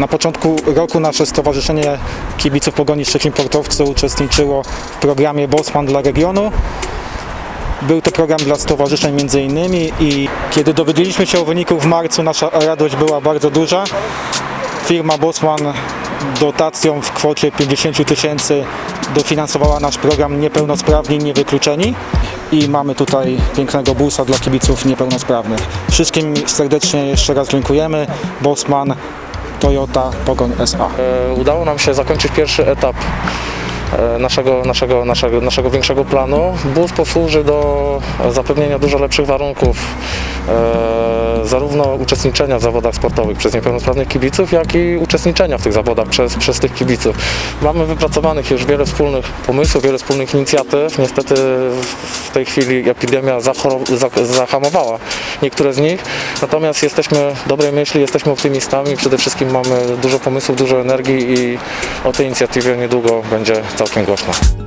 Na początku roku nasze Stowarzyszenie Kibiców Pogoni Szczecin Portowce uczestniczyło w programie Bosman dla regionu. Był to program dla stowarzyszeń między innymi i kiedy dowiedzieliśmy się o wyniku w marcu, nasza radość była bardzo duża. Firma Bosman dotacją w kwocie 50 000 tysięcy dofinansowała nasz program Niepełnosprawni Niewykluczeni i mamy tutaj pięknego busa dla kibiców niepełnosprawnych. Wszystkim serdecznie jeszcze raz dziękujemy. Bosman, Toyota, Pogoń SA. E, Udało nam się zakończyć pierwszy etap e, naszego, naszego, naszego, naszego większego planu. Bus posłuży do zapewnienia dużo lepszych warunków zarówno uczestniczenia w zawodach sportowych przez niepełnosprawnych kibiców, jak i uczestniczenia w tych zawodach przez, przez tych kibiców. Mamy wypracowanych już wiele wspólnych pomysłów, wiele wspólnych inicjatyw. Niestety w tej chwili epidemia zahamowała niektóre z nich, natomiast jesteśmy dobrej myśli, jesteśmy optymistami, przede wszystkim mamy dużo pomysłów, dużo energii i o tej inicjatywie niedługo będzie całkiem głośno.